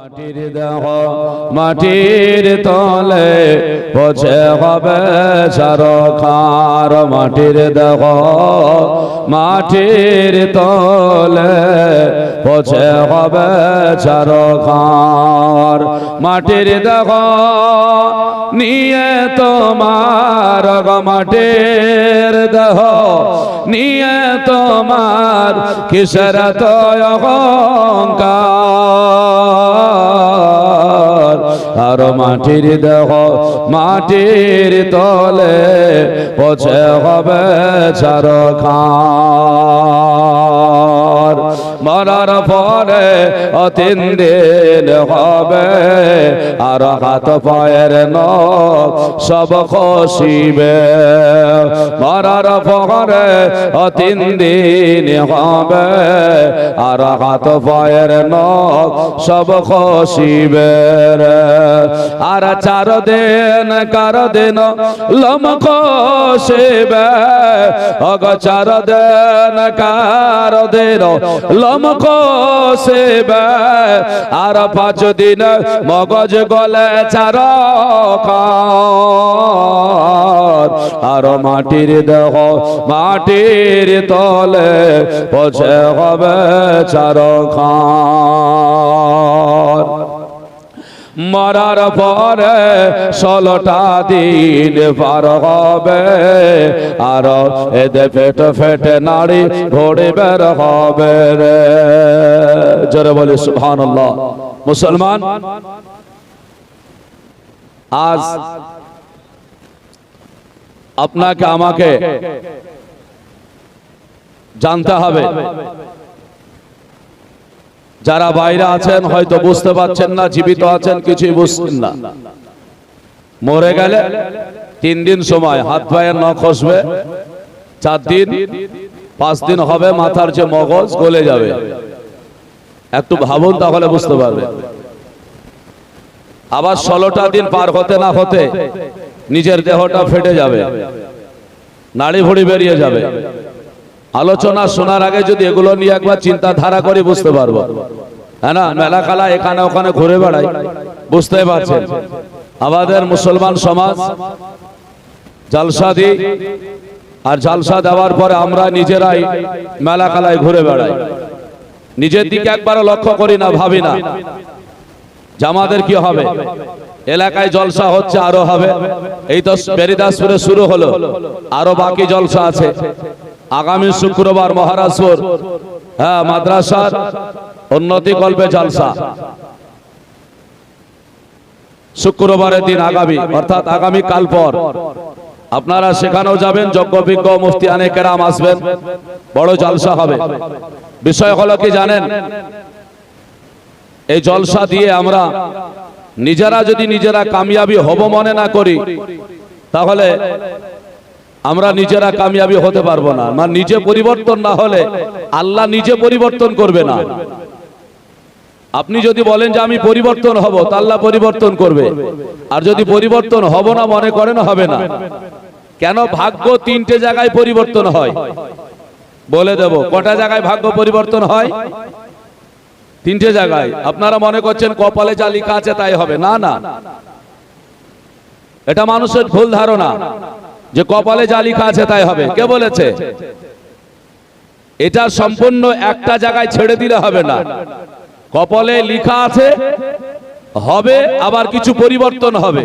মাটির দেহ, মাটির তলে পছে হবে সারখার মাটির দেহ, মাটির তলে পছে হবে সারখার মাটির দেহ। নিয়ে তোমার মাটির দেহ, নিয়ে তোমার কিসের তো অহংকার? আর মাটির দেহ মাটির তলে পছে হবে চার খার মরার পরে অতিন দিন হবে, আর হাত পায়ের নখ সব খসিবে। মরার পরে অতিন দিন হবে, আর হাত পায়ের নখ সব খসিবে। আর চার দিন, কার দিন লম খসিবে? অগ চার দিন, কার দিন লম খসিবে? আর পাঁচ দিন মগজ গলে চার আর মাটির দেহ মাটির তলে পছে হবে চার খার মরার পরে ষোলোটা দিন পার হবে। আর এদে ফেটে ফেটে নাড়ি ভরে বের হবে রে। জোরে বলে সুহান মুসলমান, আজ আপনাকে, আমাকে জানতে হবে। যারা বাইরে আছেন হয়তো বুঝতে পারছেন না, জীবিত আছেন, কিছুই বুঝছেন না। মরে গেলে তিন দিন সময়, হাত পায়ের নখ খসবে, চার দিন, পাঁচ দিন হবে, মাথার যে মগজ, গলে যাবে। একটু ভাবুন তাহলে বুঝতে পারবে। আবার ষোলোটা দিন পার হতে না হতে নিজের দেহটা ফেটে যাবে নাড়ি ভুড়ি বেরিয়ে যাবে। আলোচনা শোনার আগে যদি এগুলো নিয়ে একবার চিন্তাধারা করে বুঝতে পারব। হ্যাঁ না? মেলা খেলা এখানে ওখানে ঘুরে বেড়াই বুঝতে পারছেন? আমাদের মুসলমান সমাজ, জালসা দিই আর জালসা দেওয়ার পরে আমরা নিজেরাই মেলা খেলায় ঘুরে বেড়াই। নিজের দিকে একবারও লক্ষ্য করি না, ভাবি না। যে আমাদের কি হবে? এলাকায় জলসা হচ্ছে, আরও হবে। এই তো বেরিদাসপুরে শুরু হলো। আরও বাকি জলসা আছে। আগামী শুক্রবার মহারাজপুর হ্যাঁ মাদ্রাসার উন্নতি কল্পে জলসা। শুক্রবারের দিন আগামী, অর্থাৎ আগামী কাল পর। আপনারা সেখানেও যাবেন, যজ্ঞ বিজ্ঞ মুফতি আনে কেরাম আসবেন। বড় জলসা হবে। বিষয় হলো কি জানেন? এই জলসা দিয়ে আমরা নিজেরা যদি নিজেরা কামিয়াবি হব মনে না করি, তাহলে আমরা নিজেরা কামিয়াবি হতে পারব না। মানে নিজে পরিবর্তন না হলে আল্লাহ নিজে পরিবর্তন করবে না। আপনি যদি বলেন যে আমি পরিবর্তন হব তা আল্লাহ পরিবর্তন করবে। আর যদি পরিবর্তন হব না মনে করেন হবে না। কেন? ভাগ্য তিনটে জায়গায় পরিবর্তন হয়। বলে দেব কটা জায়গায় ভাগ্য পরিবর্তন হয়? তিনটে জায়গায়। আপনারা মনে করছেন কপালে যা লেখা আছে তাই হবে। না না। এটা মানুষের ভুল ধারণা। যে কপালে যা লেখা আছে তাই হবে। কে বলেছে? এটা সম্পূর্ণ একটা জায়গায় ছেড়ে দিলে হবে না। কপালে লেখা আছে, হবে, আবার কিছু পরিবর্তন হবে।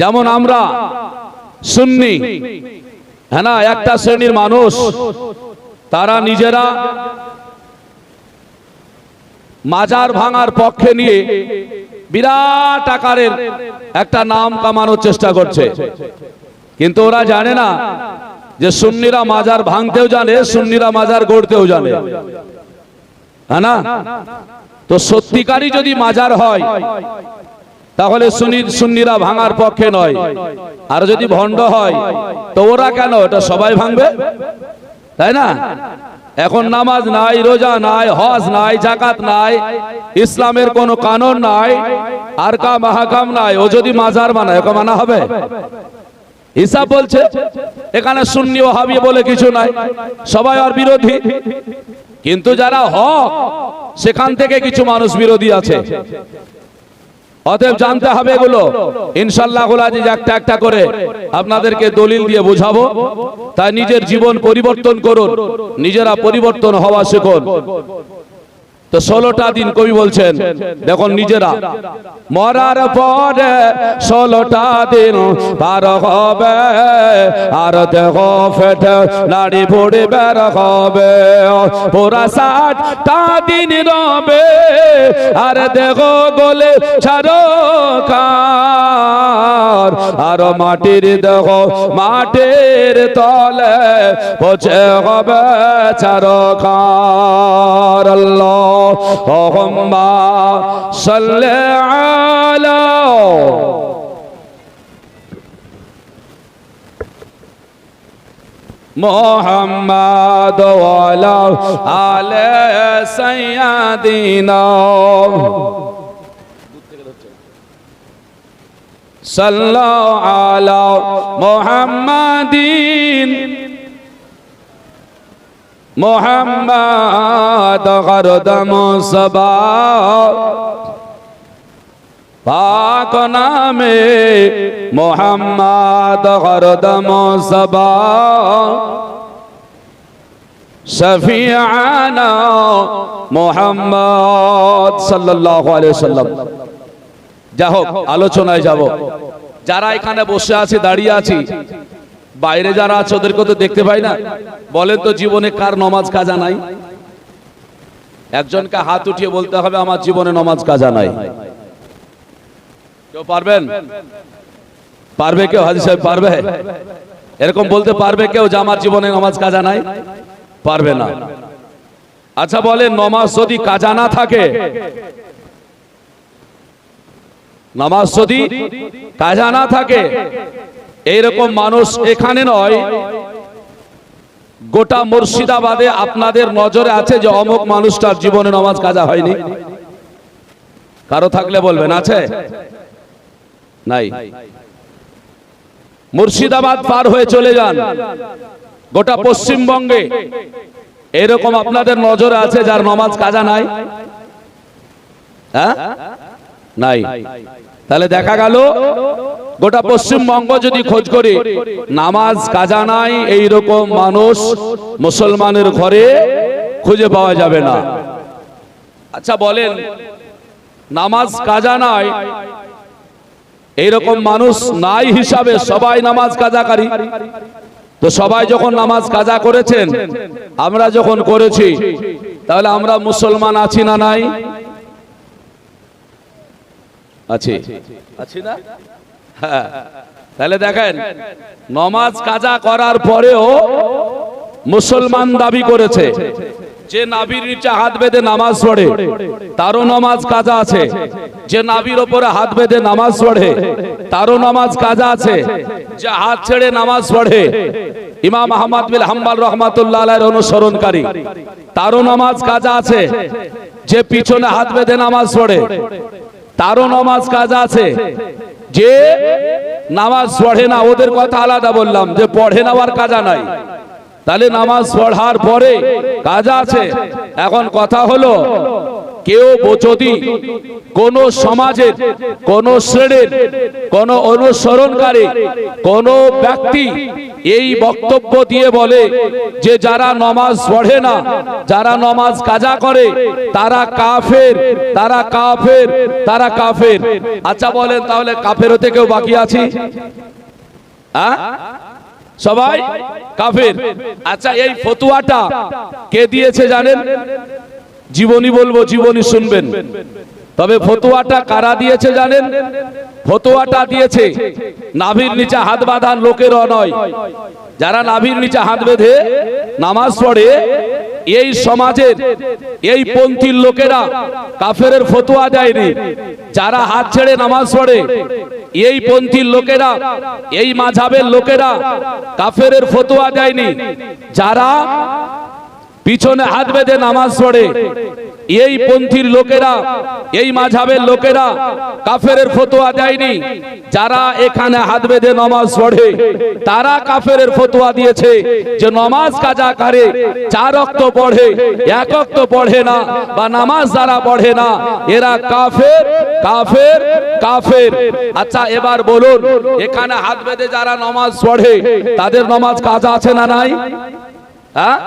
যেমন আমরা সুন্নি হ্যাঁ না, একটা শ্রেণির মানুষ, তারা নিজেরা মাজার ভাঙার পক্ষে নিয়ে বিরাট আকারের একটা নাম কামানোর চেষ্টা করছে। কিন্তু ওরা জানে না যে সুন্নিরা মাজার ভাঙতেও জানে, সুন্নিরা মাজার গড়তেও জানে। হ্যাঁ না? তো সত্যিকারই যদি মাজার হয়, তাহলে সুনির সুন্নিরা ভাঙার পক্ষে নয়। আর যদি ভণ্ড হয়, তো ওরা কেন? এটা সবাই ভাঙবে? তাই না? এখন নামাজ নাই, রোজা নাই, হজ নাই জাকাত নাই, ইসলামের কোনো কানুন নাই, আর কা মাহাকাম নাই, ও যদি মাজার বানায়, ওকে মানা হবে? হিসাব বলছে, এখানে সুন্নি ও হাবি বলে কিছু নাই, সবাই আর বিরোধী। কিন্তু যারা হক, সেখান থেকে কিছু মানুষ বিরোধী আছে। অতএব জানতে হবে এগুলো। ইনশাল্লাহ আজ একটা একটা করে আপনাদেরকে দলিল দিয়ে বোঝাবো। তাই নিজের জীবন পরিবর্তন করুন, নিজেরা পরিবর্তন হওয়া শিখুন। তো ষোলোটা দিন কবি বলছেন, দেখুন নিজেরা, মরার পরে ষোলোটা দিন পার হবে, আর দেহ ফেটে নাড়ি ভুড়ি বের হবে। পুরা ষাটটা দিন রবে, আর দেহ গলে ছাড়ো কার আর মাটির দেহ মাটির তলে পচে হবে ছাড়ো কার আল্লাহ صل على محمد وعلى آل سيدنا সাল্লাহ আলা মোহাম্মদিন। মোহাম্মদ হরদম সবা পাক নামে মোহাম্মদ করদম সবা শফিয়ানা মোহাম্মদ সাল্লাল্লাহু আলাইহি সাল্লাম যা হোক আলোচনায় যাব। যারা এখানে বসে আছে, দাঁড়িয়ে আছি, বাইরে যারা আছে ওদেরকে তো দেখতে পাই না। বলেন তো, জীবনে কার নমাজ কাজা নাই? একজনকে হাত উঠিয়ে বলতে হবে, আমার জীবনে নমাজ কাজা নাই। কেউ পারবেন? পারবে কেউ? হাজি সাহেব পারবে? এরকম বলতে পারবে কেউ যে, আমার জীবনে নমাজ কাজা নাই? পারবে না। আচ্ছা বলে নমাজ যদি কাজা না থাকে নামাজ যদি কাজা না থাকে, এইরকম মানুষ এখানে নয়। গোটা মুর্শিদাবাদে আপনাদের নজরে আছে যে অমুক মানুষটার জীবনে নামাজ কাজা হয়নি। কারও থাকলে বলবেন, আছে? নাই। মুর্শিদাবাদ পার হয়ে চলে যান। গোটা পশ্চিমবঙ্গে এরকম আপনাদের নজরে আছে যার নমাজ কাজা নাই। হ্যাঁ? নাই। তাহলে দেখা গেল, গোটা পশ্চিমবঙ্গ যদি খোঁজ করে, নামাজ, কাজা নাই, এইরকম মানুষ মুসলমানের ঘরে খুঁজে পাওয়া যাবে না। আচ্ছা বলেন, নামাজ, কাজা নাই, এইরকম মানুষ নাই হিসাবে সবাই নামাজ কাজাকারী তো সবাই যখন নামাজ, কাজা করেছেন, আমরা যখন করেছি, তাহলে আমরা মুসলমান আছি না নাই? আছি। আছি। না? হ্যাঁ। তাহলে দেখেন নমাজ কাজা করার পরেও মুসলমান দাবি করেছে যে নাবির নিচে হাত বেঁধে নামাজ পড়ে তারও নামাজ কাজা আছে। যে নাবির ওপরে হাত বেঁধে নামাজ পড়ে তারও নামাজ কাজা আছে। যে হাত ছেড়ে নামাজ পড়ে ইমাম আহমদ বিন হাম্বাল রহমাতুল্লাহ আলাইহির অনুসরণকারী তারও নামাজ কাজা আছে। যে পিছনে হাত বেঁধে নামাজ পড়ে তারও নামাজ কাজ আছে। যে নামাজ পড়ে না, ওদের কথা আলাদা বললাম যে পড়ে নেওয়ার কাজা নাই। তাহলে নামাজ পড়ার পরে কাজ আছে। এখন কথা হলো কেউ যদি কোন সমাজের, কোন শ্রেণির, কোন অনুসরণকারী, কোন ব্যক্তি এই বক্তব্য দিয়ে বলে যে যারা নমাজ পড়ে না, যারা নমাজ কাজা করে, তারা কাফের তারা কাফের তারা কাফের। আচ্ছা বলেন তাহলে কাফের হতে কেউ বাকি আছি? সবাই? কাফের। আচ্ছা এই ফতুয়াটা কে দিয়েছে জানেন? জীবনী বলব, জীবনী শুনবেন। তবে ফতুয়াটা কারা দিয়েছে জানেন? ফতুয়াটা দিয়েছে নাভির নিচে হাত বাঁধান লোকের নয় যারা নাভির নিচে হাত বেঁধে নামাজ পড়ে, এই সমাজের, এই পন্থীর লোকেরা কাফের ফতুয়া দেয়নি। যারা হাত ছেড়ে নামাজ পড়ে, এই পন্থীর লোকেরা, এই মাঝাবের লোকেরা কাফের ফতুয়া দেয়নি। যারা পিছনে হাত বেঁধে নামাজ পড়ে। এই পন্থীর লোকেরা, এই মাঝাবের লোকেরা কাফেরের ফতোয়া দেয়নি। যারা এখানে হাত বেঁধে নমাজ পড়ে, তারা কাফেরের ফতোয়া দিয়েছে যে নমাজ কাজা করে, চার অক্ত পড়ে, এক অক্ত পড়ে না বা নামাজ যারা পড়ে না। এরা কাফের কাফের কাফের। আচ্ছা এবার বলুন, এখানে হাত বেঁধে যারা নমাজ পড়ে, তাদের নমাজ কাজা আছে না নাই? হ্যাঁ?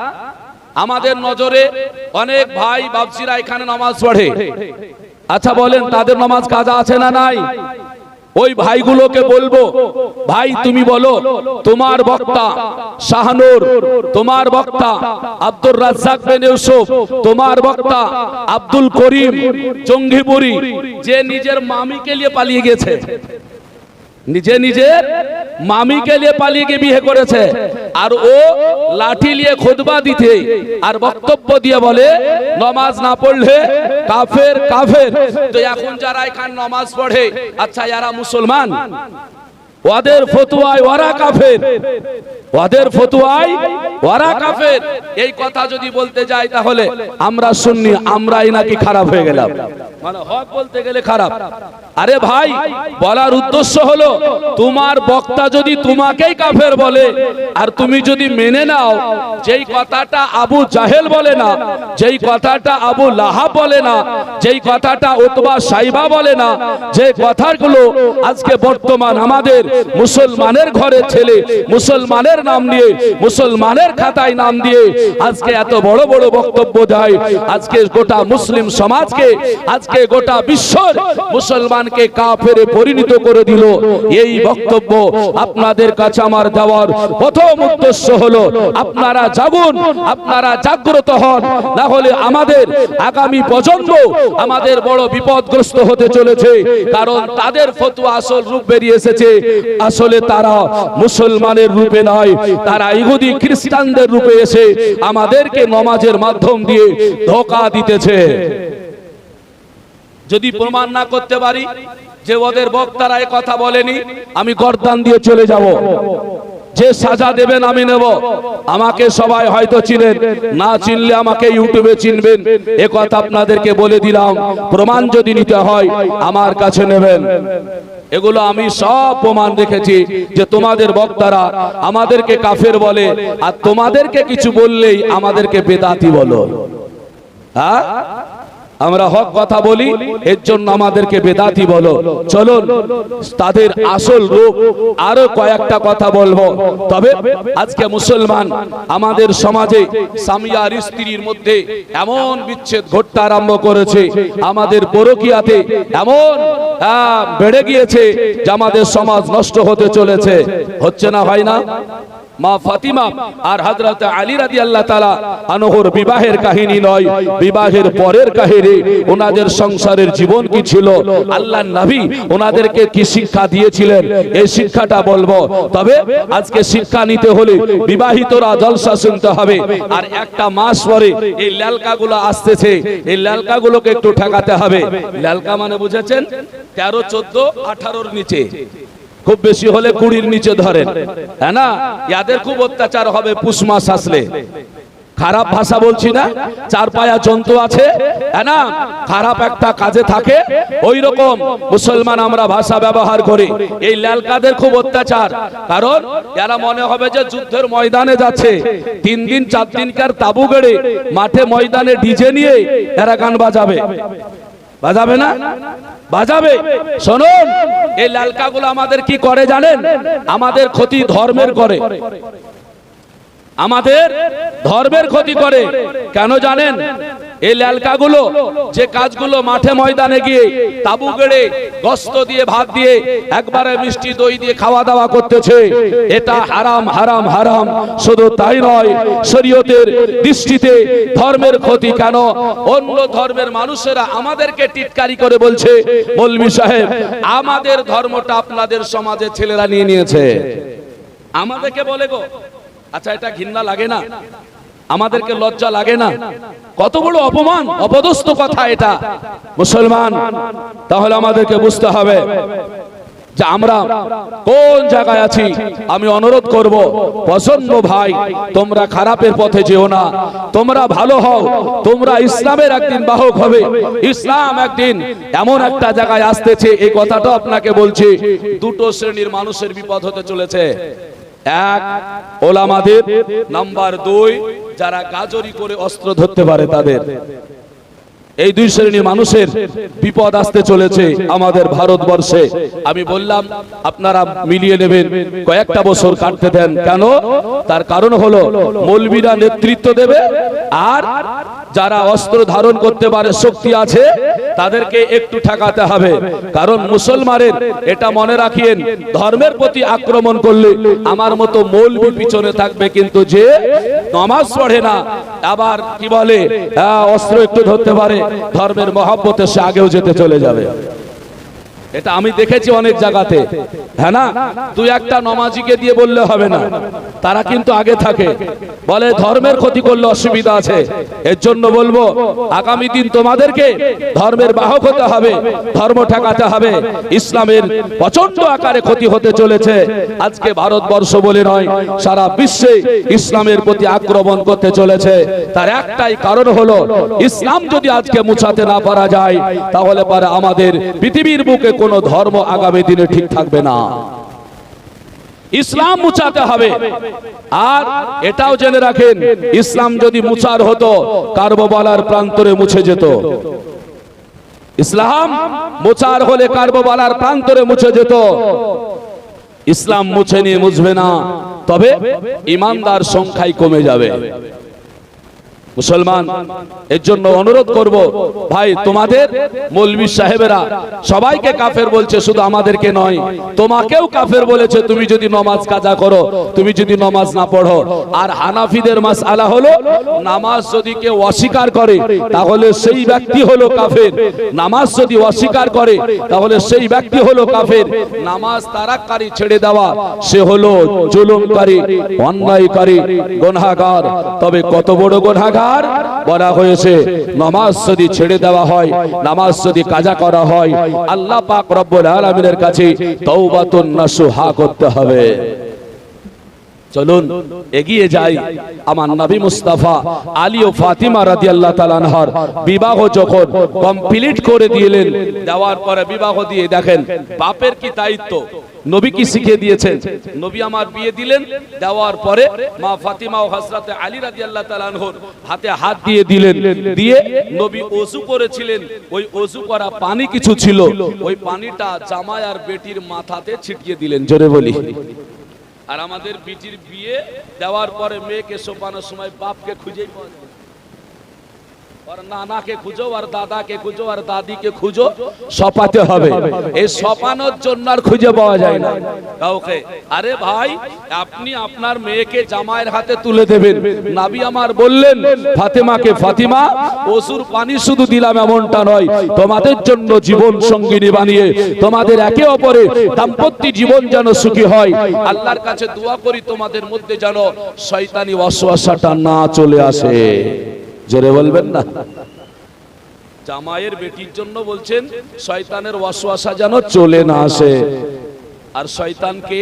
আমাদের নজরে অনেক ভাই বাপসিরা এখানে নামাজ পড়ে। আচ্ছা বলেন তাদের নামাজ কাজা আছে না নাই? ওই ভাইগুলোকে বলব ভাই তুমি বলো তোমার বক্তা শাহনুর তোমার বক্তা আব্দুর রাজ্জাক বিন ইউসুফ তোমার বক্তা আব্দুল করিম জঙ্গিপুরি যে নিজের মামিকে নিয়ে পালিয়ে গেছে। নিজে নিজের মামিকে নিয়ে পালিয়ে গিয়ে বিয়ে করেছে। আর ও লাঠি নিয়ে খুদবা দিতে আর বক্তব্য দিয়ে বলে, নমাজ না পড়লে কাফের কাফের। তো এখন যারা এখানে নমাজ পড়ে আচ্ছা যারা মুসলমান? ওদের ফতুয়ায় ওরা কাফের। ওদের ফতুয়ায় ওরা কাফের। এই কথা যদি বলতে যাই তাহলে আমরা শুননি আমরাই নাকি খারাপ হয়ে গেলাম। মানে হক বলতে গেলে খারাপ। আরে ভাই, বলার উদ্দেশ্য হলো, তোমার বক্তা যদি তোমাকেই কাফের বলে, আর তুমি যদি মেনে নাও, যেই কথাটা আবু জাহেল বলে না, যেই কথাটা আবু লাহাব বলে না, যেই কথাটা উতবা সাইবা বলে না, যে কথাগুলো আজকে বর্তমান আমাদের মুসলমানের ঘরে ছেলে, মুসলমানের নাম নিয়ে, মুসলমানের খাতায় নাম দিয়ে আজকে এত বড় বড় বক্তব্য দেয়। আজকে গোটা মুসলিম সমাজকে, আজকে গোটা বিশ্বর মুসলমানকে কাফেরে পরিণত করে দিল। এই বক্তব্য আপনাদের কাছে আমার দেওয়ার প্রথম উদ্দেশ্য হলো, আপনারা জাগুন, আপনারা জাগ্রত হন, না হলে আমাদের আগামী প্রজন্ম আমাদের বড় বিপদগ্রস্ত হতে চলেছে। কারণ তাদের ফতুয়া আসল রূপ বেরিয়ে এসেছে। আসলে তারা মুসলমানের রূপে নয়। তারা ইহুদি খ্রিস্টানদের রূপে এসে আমাদেরকে নমাজের মাধ্যম দিয়ে ধোকা দিতেছে। যদি প্রমাণ না করতে পারি যে ওদের বক্তারা কথা বলেনি, আমি গরদান দিয়ে চলে যাব। যে সাজা দেবেন আমি নেব। আমাকে সবাই হয়তো চিনেন। না চিনলে আমাকে ইউটিউবে চিনবেন। এ কথা আপনাদেরকে বলে দিলাম। প্রমাণ যদি নিতে হয়, আমার কাছে নেবেন। এগুলো আমি সব প্রমাণ রেখেছি যে তোমাদের বক্তারা আমাদেরকে কাফের বলে, আর তোমাদেরকে কিছু বললেই আমাদেরকে বেদাতি বলো। হ্যাঁ? আমরা হক কথা বলি এর জন্য আমাদেরকে বেদাতি বলো। চলুন তাদের আসল রূপ আরও কয়েকটা কথা বলব। তবে আজকে মুসলমান আমাদের সমাজে সামিয়ার স্ত্রীর মধ্যে এমন বিচ্ছেদ ঘটতে আরম্ভ করেছে। আমাদের পরকিয়াতে এমন বেড়ে গিয়েছে যে আমাদের সমাজ নষ্ট হতে চলেছে। হচ্ছে না হয় না? মা ফাতিমা আর হযরত আলী রাদিয়াল্লাহু তাআলা আনহুর বিবাহের কাহিনী নয়। বিবাহের পরের কাহিনী, ওনাদের সংসারের জীবন কি ছিল? আল্লাহর নবী ওনাদেরকে কি শিক্ষা দিয়েছিলেন? এই শিক্ষাটা বলব। তবে আজকে শিক্ষা নিতে হলে বিবাহিতরা জলসা শুনতে হবে। আর একটা মাস পরে এই লালকাগুলো আসতেছে। এই লালকাগুলোকে একটু ঠেকাতে হবে। ল্যালকা মানে বুঝেছেন? তেরো, চোদ্দ, আঠারোর নিচে। খুব বেশি হলে কুড়ির নিচে ধরেন। হ্যাঁ না? ইয়াদের খুব অত্যাচার হবে পুষ মাস আসলে। খারাপ ভাষা বলছি না, চার পায়া জন্তু আছে হ্যাঁ না? খারাপ একটা কাজে থাকে ওই রকম মুসলমান আমরা ভাষা ব্যবহার করি। এই লালকাদের খুব অত্যাচার, কারণ এরা মনে হবে যে যুদ্ধের ময়দানে যাচ্ছে। তিন দিন, চার দিনকার তাবু গেড়ে মাঠে ময়দানে ডিজে নিয়ে এরা গান বাজাবে। বাজাবে না? বাজাবে। শুনুন, এই লালকাগুলো আমাদের কি করে জানেন? আমাদের ক্ষতি ধর্মের করে। আমাদের ধর্মের ক্ষতি করে। কেন জানেন? এই লালকাগুলো, যে কাজগুলো মাঠে ময়দানে গিয়ে তাবু গেড়ে গস্ত দিয়ে, ভাত দিয়ে, একবারে মিষ্টি দই দিয়ে খাওয়া দাওয়া করতেছে, এটা হারাম হারাম হারাম। শুধু তাই নয়, শরীয়তের দৃষ্টিতে ধর্মের ক্ষতি কেন? অন্য ধর্মের মানুষেরা আমাদেরকে টিটকারি করে বলছে, মৌলভী সাহেব, আমাদের ধর্মটা আপনাদের সমাজে ছেলেরা নিয়ে নিয়েছে। আমাদেরকে বলে গো আচ্ছা এটা ঘৃণা লাগে না? আমাদেরকে লজ্জা লাগে না। কত বড় অপমান অপদস্থ কথা এটা। মুসলমান তাহলে আমাদেরকে বুঝতে হবে যে আমরা কোন জায়গায় আছি আমি অনুরোধ করব পছন্দ ভাই তোমরা খারাপের পথে যেও না। তোমরা ভালো হও তোমরা ইসলামের একদিন বাহক হবে। ইসলাম একদিন এমন একটা জায়গায় আসতেছে এই কথাটা আপনাকে বলছি দুটো শ্রেণির মানুষের বিপদ হতে চলেছে। এক, ওলামাদের নাম্বার দুই, যারা গাজরি করে অস্ত্র ধরতে পারে তাদের। এই দুই শ্রেণির মানুষের বিপদ আসতে চলেছে আমাদের ভারতবর্ষে। আমি বললাম, আপনারা মিলিয়ে নেবেন, কয়েকটা বছর কাটতে দেন। কেন? তার কারণ হলো, মৌলবীরা নেতৃত্ব দেবে, আর যারা অস্ত্র ধারণ করতে পারে, শক্তি আছে তাদেরকে একটু ঠেকাতে হবে। কারণ মুসলমানের এটা মনে রাখিয়েন ধর্মের প্রতি আক্রমণ করলে আমার মতো মৌলবি পিছনে থাকবে কিন্তু যে নমাজ পড়ে না আবার কি বলে আহ, অস্ত্র একটু ধরতে পারে ধর্মের মহাব্বতে সে আগেও যেতে চলে যাবে। এটা আমি দেখেছি অনেক জায়গাতে। হ্যাঁ না? তুই একটা নমাজিকে দিয়ে বললে হবে না। তারা কিন্তু আগে থাকে। বলে ধর্মের ক্ষতি করলে অসুবিধা আছে। এর জন্য বলব, আগামী দিন তোমাদেরকে ধর্মের বাহক হতে হবে, ধর্ম ঠেকাতে হবে। ইসলামের প্রচণ্ড আকারে ক্ষতি হতে চলেছে। আজকে ভারতবর্ষ বলে নয়, সারা বিশ্বে ইসলামের প্রতি আক্রমণ করতে চলেছে। তার একটাই কারণ হলো, ইসলাম যদি আজকে মুছাতে না পারা যায়, তাহলে পারে আমাদের পৃথিবীর বুকে কোনো ধর্ম আগামী দিনে ঠিক থাকবে না। ইসলাম মুছাতে হবে। আর এটাও জেনে রাখেন, ইসলাম যদি মুছার হতো, কার্ববালার প্রান্তরে মুছে যেত। ইসলাম মুছার হলে কার্ববালার প্রান্তরে মুছে যেত। ইসলাম মুছে নিয়ে মুছবে না। তবে ইমানদার সংখ্যাই কমে যাবে। মুসলমান, এর জন্য অনুরোধ করব, ভাই, তোমাদের মৌলবী সাহেবেরা, সবাইকে কাফের বলছে, শুধু আমাদেরকে নয়, তোমাকেও কাফের বলেছে, তুমি যদি নমাজ কাজা করো, তুমি যদি নমাজ না পড়ো। আর হানাফিদের মাস আলা হলো, নামাজ যদি কেউ অস্বীকার করে, তাহলে সেই ব্যক্তি হলো কাফের। নামাজ যদি অস্বীকার করে, তাহলে সেই ব্যক্তি হলো কাফের। নামাজ তারাককারী ছেড়ে দেওয়া, সে হলো জুলুমকারী, অন্যায়কারী, গুনাহগার। তবে কত বড় গুনাহগার বলা হয়েছে, নামাজ যদি ছেড়ে দেওয়া হয়, নামাজ যদি কাজা করা হয়, আল্লাহ পাক রব্বুল আলামিনের কাছে তওবাতুন নাসুহা করতে হবে। চলুন, এগিয়ে যাই। আমার নবী মুস্তাফা, আলী ও ফাতিমা রাদিয়াল্লাহু তাআলা আনহার বিবাহ যখন কমপ্লিট করে দিলেন, দেওয়ার পরে বিবাহ দিয়ে দেখেন, বাপের কি দায়িত্ব? নবী কি শিখিয়ে দিয়েছেন? নবী আমার বিয়ে দিলেন, দেওয়ার পরে মা ফাতিমা ও হযরতে আলী রাদিয়াল্লাহু তাআলা আনহুর হাতে হাত দিয়ে দিলেন, দিয়ে নবী ওযু করেছিলেন। ওই ওযু করা পানি কিছু ছিল, ওই পানিটা জামাই আর বেটির মাথাতে ছিটিয়ে দিলেন। জোরে বলি। আর আমাদের বিটির বিয়ে দেওয়ার পরে মেয়েকে সোপানোর সময় বাপকে খুঁজেই পাওয়া যায় আর খুঁজো আর খুঁজো আর খুঁজো সপাতে হবে এই সপানোর জন্য আর খুঁজে পাওয়া যায় না কাউকে আরে ভাই আপনি আপনার মেয়েকে জামাইয়ের হাতে তুলে দেবেন নাবি আমার বললেন ফাতেমাকে ফাতিমা ওসুর পানি শুধু দিলাম এমনটা নয় তোমাদের জন্য জীবন সঙ্গিনী বানিয়ে তোমাদের একে অপরে দাম্পত্য জীবন যেন সুখী হয় আল্লাহর কাছে দোয়া করি তোমাদের মধ্যে যেন শয়তানি অশ্বাসাটা না চলে আসে জোরে বলবেন না। জামাইয়ের বেটির জন্য বলছেন, শয়তানের ওয়াসওয়াসা যেন চলে না আসে। আর শয়তানকে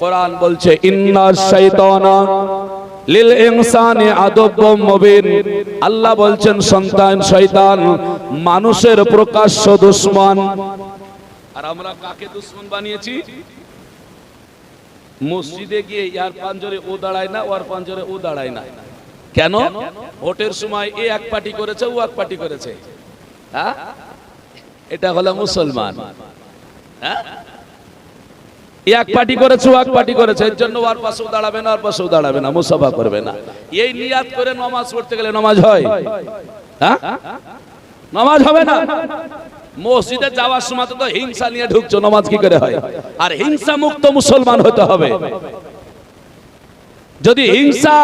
কোরআন বলছে, ইন্না শাইতানা লিল ইনসানি আদব্বুম মুবিন। আল্লাহ বলছেন, সন্তান শয়তান, মানুষের প্রকাশ্য দুশমন। আর আমরা কাকে দুশমন বানিয়েছি? মসজিদে গিয়ে ইয়ার পাঞ্জরে ও দাঁড়ায় না ওর পাঞ্জরে ও দাঁড়ায় না। কেন? ভোটের সময় এ এক পার্টি করেছে ও এক পার্টি করেছে। হ্যাঁ? এটা হলো মুসলমান। হ্যাঁ? এক পার্টি করেছে এক পার্টি করেছে এর জন্য ওর পাশেও দাঁড়াবে না ওর পাশেও দাঁড়াবে না মুসাফা করবে না। এই নিয়াত করে নমাজ পড়তে গেলে নমাজ হয়? হ্যাঁ? নমাজ হবে না? মসজিদে যাওয়ার সময় তো হিংসা নিয়ে ঢুকছো নমাজ কি করে হয়? আর হিংসা মুক্ত মুসলমান হতে হবে। যদি হিংসা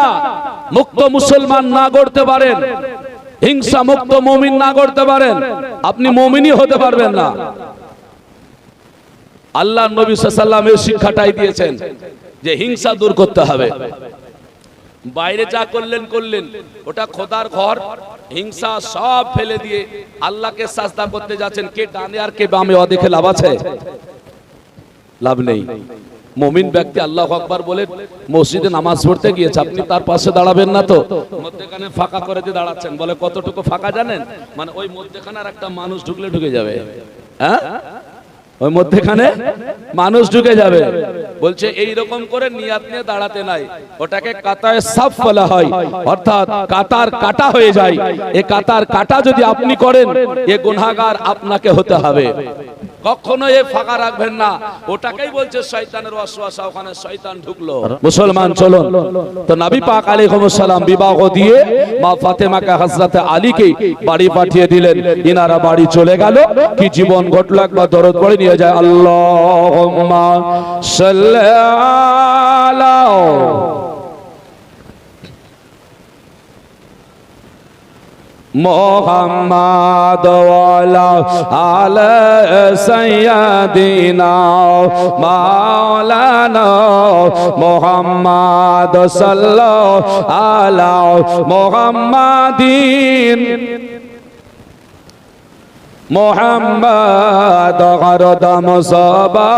মুক্ত মুসলমান না করতে পারেন হিংসা মুক্ত মমিন না করতে পারেন আপনি মমিনই হতে পারবেন না। আল্লাহ নবী সাল্লাম এই শিক্ষাটাই দিয়েছেন যে হিংসা দূর করতে হবে। বাইরে যা করলেন করলেন ওটা খোদার ঘর। হিংসা সব ফেলে দিয়ে আল্লাহকে সাজদা করতে যাচ্ছেন কে ডানে আর কে বামে অদেখে লাভ আছে? লাভ নেই। মমিন ব্যক্তি আল্লাহ আকবার বলে মসজিদে নামাজ পড়তে গিয়েছে, আপনি তার পাশে দাঁড়াবেন না তো? মধ্যেখানে ফাঁকা করে দিয়ে দাঁড়াচ্ছেন, বলে কতটুকু ফাঁকা জানেন? মানে ওই মধ্যেখানে আর একটা মানুষ ঢুকলে ঢুকে যাবে। হ্যাঁ? ওই মধ্যেখানে মানুষ ঢুকে যাবে। বলছে এই রকম করে নিয়াত নিয়ে দাঁড়াতে নাই। ওটাকে কাতায় সাফ বলা হয়। অর্থাৎ কাতার কাটা হয়ে যায়। এ কাতার কাটা যদি আপনি করেন, এ গুনাহগার আপনাকে হতে হবে। কখনো এ ফাঁকা রাখবেন না। ওটাকেই বলছে শয়তানের ওয়াসওয়াসা, ওখানে শয়তান ঢুকলো। মুসলমান, চলুন। তো নবী পাক আলাইহিস সালাম বিবাহ দিয়ে মা ফাতেমাকে হযরত আলীকে বাড়ি পাঠিয়ে দিলেন। ইনারা বাড়ি চলে গেল। কি জীবন ঘটলো একবার দরদ পড়ে নিয়ে যায়, আল্লাহুম্মা সাল্লি আলা মোহাম্মদ ওয়ালা আলা সাইয়্যিদিনা মাওলানা মোহাম্মদ সাল্লাল্লাহু আলা মোহাম্মাদিন মোহাম্মদ গরদম সবা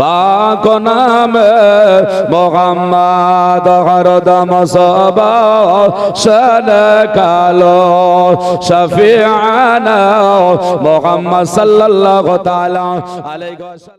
পাক নামে মোহাম্মদ হরদম সব সন কালো শফিআনা মোহাম্মদ সাল্লাল্লাহু তাআলা আলাইহি